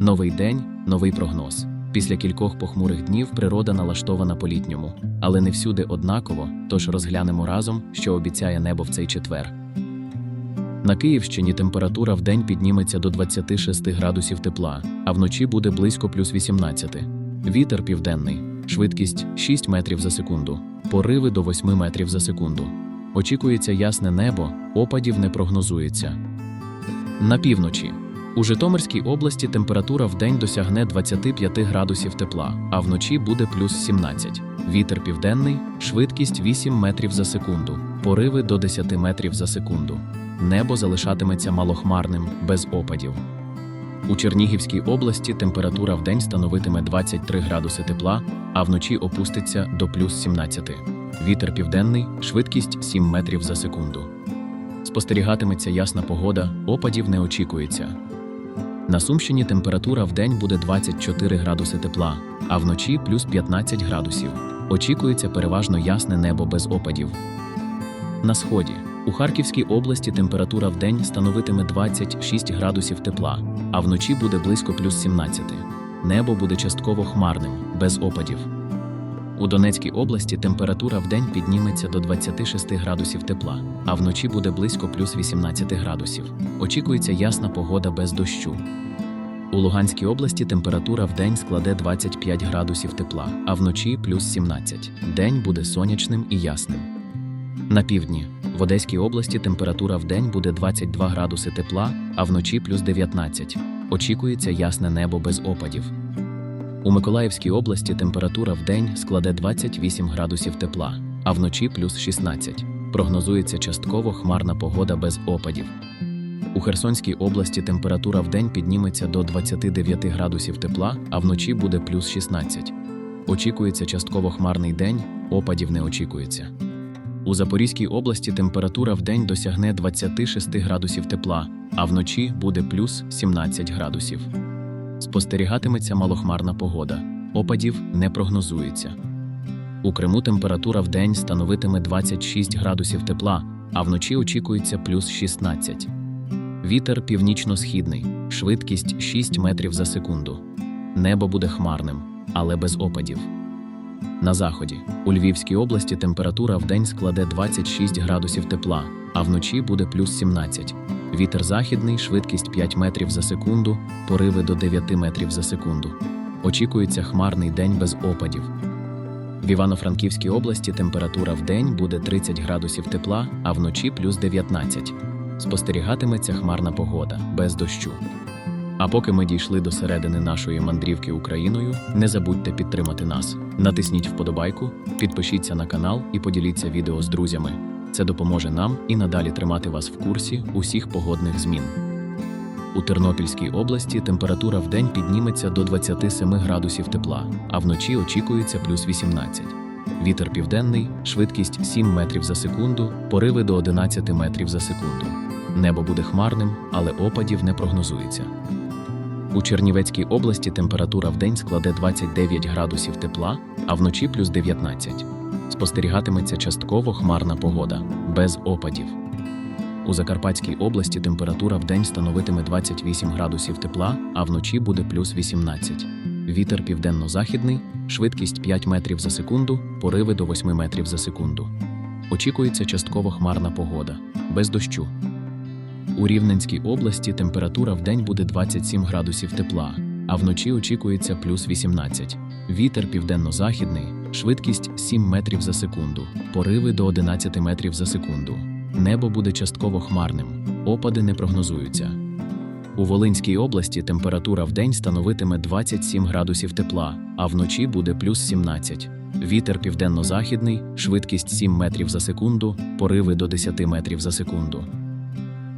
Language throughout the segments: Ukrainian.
Новий день, новий прогноз. Після кількох похмурих днів природа налаштована по літньому, але не всюди однаково, тож розглянемо разом, що обіцяє небо в цей четвер. На Київщині температура в день підніметься до 26 градусів тепла, а вночі буде близько плюс 18. Вітер південний, швидкість 6 метрів за секунду, пориви до 8 метрів за секунду. Очікується ясне небо, опадів не прогнозується. На півночі. У Житомирській області температура в день досягне 25 градусів тепла, а вночі буде плюс 17. Вітер південний, швидкість 8 метрів за секунду, пориви до 10 метрів за секунду. Небо залишатиметься малохмарним, без опадів. У Чернігівській області температура в день становитиме 23 градуси тепла, а вночі опуститься до плюс 17. Вітер південний, швидкість 7 метрів за секунду. Спостерігатиметься ясна погода, опадів не очікується. На Сумщині температура в день буде 24 градуси тепла, а вночі плюс 15 градусів. Очікується переважно ясне небо без опадів. На сході у Харківській області температура в день становитиме 26 градусів тепла, а вночі буде близько плюс 17. Небо буде частково хмарним, без опадів. У Донецькій області температура в день підніметься до 26 градусів тепла, а вночі буде близько плюс 18 градусів. Очікується ясна погода без дощу. У Луганській області температура в день складе 25 градусів тепла, а вночі плюс 17. День буде сонячним і ясним. На півдні в Одеській області температура в день буде 22 градуси тепла, а вночі плюс 19. Очікується ясне небо без опадів. У Миколаївській області температура в день складе 28 градусів тепла, а вночі плюс 16. Прогнозується частково хмарна погода без опадів. У Херсонській області температура в день підніметься до 29 градусів тепла, а вночі буде плюс 16. Очікується частково хмарний день, опадів не очікується. У Запорізькій області температура в день досягне 26 градусів тепла, а вночі буде плюс 17 градусів. Спостерігатиметься малохмарна погода, опадів не прогнозується. У Криму температура в день становитиме 26 градусів тепла, а вночі очікується плюс 16. Вітер північно-східний, швидкість 6 метрів за секунду. Небо буде хмарним, але без опадів. На заході у Львівській області температура в день складе 26 градусів тепла, а вночі буде плюс 17. Вітер західний, швидкість 5 метрів за секунду, пориви до 9 метрів за секунду. Очікується хмарний день без опадів. В Івано-Франківській області температура в день буде 30 градусів тепла, а вночі плюс 19. Спостерігатиметься хмарна погода без дощу. А поки ми дійшли до середини нашої мандрівки Україною, не забудьте підтримати нас. Натисніть вподобайку, підпишіться на канал і поділіться відео з друзями. Це допоможе нам і надалі тримати вас в курсі усіх погодних змін. У Тернопільській області температура в день підніметься до 27 градусів тепла, а вночі очікується плюс 18. Вітер південний, швидкість 7 метрів за секунду, пориви до 11 метрів за секунду. Небо буде хмарним, але опадів не прогнозується. У Чернівецькій області температура в день складе 29 градусів тепла, а вночі плюс 19. Спостерігатиметься частково хмарна погода, без опадів. У Закарпатській області температура в день становитиме 28 градусів тепла, а вночі буде плюс 18. Вітер південно-західний, швидкість 5 метрів за секунду, пориви до 8 метрів за секунду. Очікується частково хмарна погода, без дощу. У Рівненській області температура в день буде 27 градусів тепла, а вночі очікується плюс 18. Вітер південно-західний, швидкість 7 метрів за секунду, пориви до 11 метрів за секунду. Небо буде частково хмарним, опади не прогнозуються. У Волинській області температура в день становитиме 27 градусів тепла, а вночі буде плюс 17. Вітер південно-західний, швидкість 7 метрів за секунду, пориви до 10 метрів за секунду.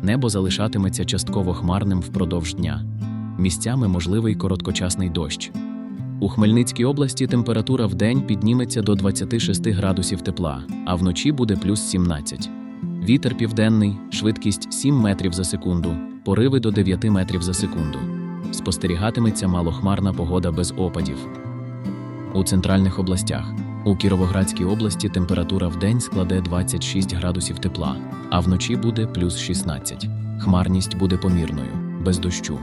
Небо залишатиметься частково хмарним впродовж дня. Місцями можливий короткочасний дощ. У Хмельницькій області температура в день підніметься до 26 градусів тепла, а вночі буде плюс 17. Вітер південний, швидкість 7 метрів за секунду, пориви до 9 метрів за секунду. Спостерігатиметься малохмарна погода без опадів. У центральних областях у Кіровоградській області температура в день складе 26 градусів тепла, а вночі буде плюс 16. Хмарність буде помірною, без дощу.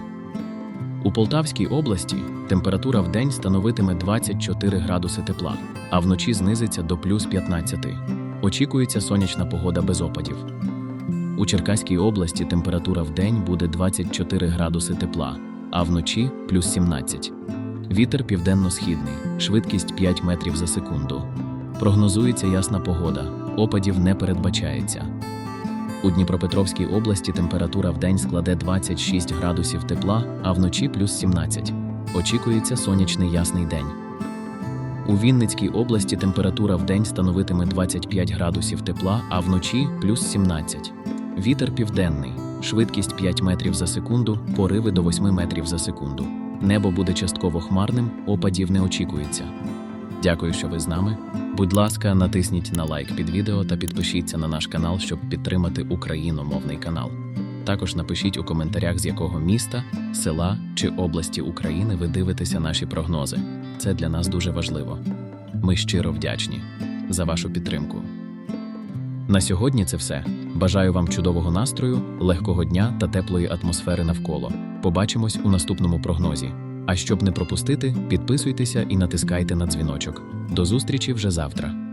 У Полтавській області температура в день становитиме 24 градуси тепла, а вночі знизиться до плюс 15. Очікується сонячна погода без опадів. У Черкаській області температура в день буде 24 градуси тепла, а вночі плюс 17. Вітер південно-східний, швидкість 5 метрів за секунду. Прогнозується ясна погода, опадів не передбачається. У Дніпропетровській області температура в день складе 26 градусів тепла, а вночі плюс 17. Очікується сонячний ясний день. У Вінницькій області температура в день становитиме 25 градусів тепла, а вночі плюс 17. Вітер південний, швидкість 5 метрів за секунду, пориви до 8 метрів за секунду. Небо буде частково хмарним, опадів не очікується. Дякую, що ви з нами. Будь ласка, натисніть на лайк під відео та підпишіться на наш канал, щоб підтримати україномовний канал. Також напишіть у коментарях, з якого міста, села чи області України ви дивитеся наші прогнози. Це для нас дуже важливо. Ми щиро вдячні за вашу підтримку. На сьогодні це все. Бажаю вам чудового настрою, легкого дня та теплої атмосфери навколо. Побачимось у наступному прогнозі. А щоб не пропустити, підписуйтеся і натискайте на дзвіночок. До зустрічі вже завтра.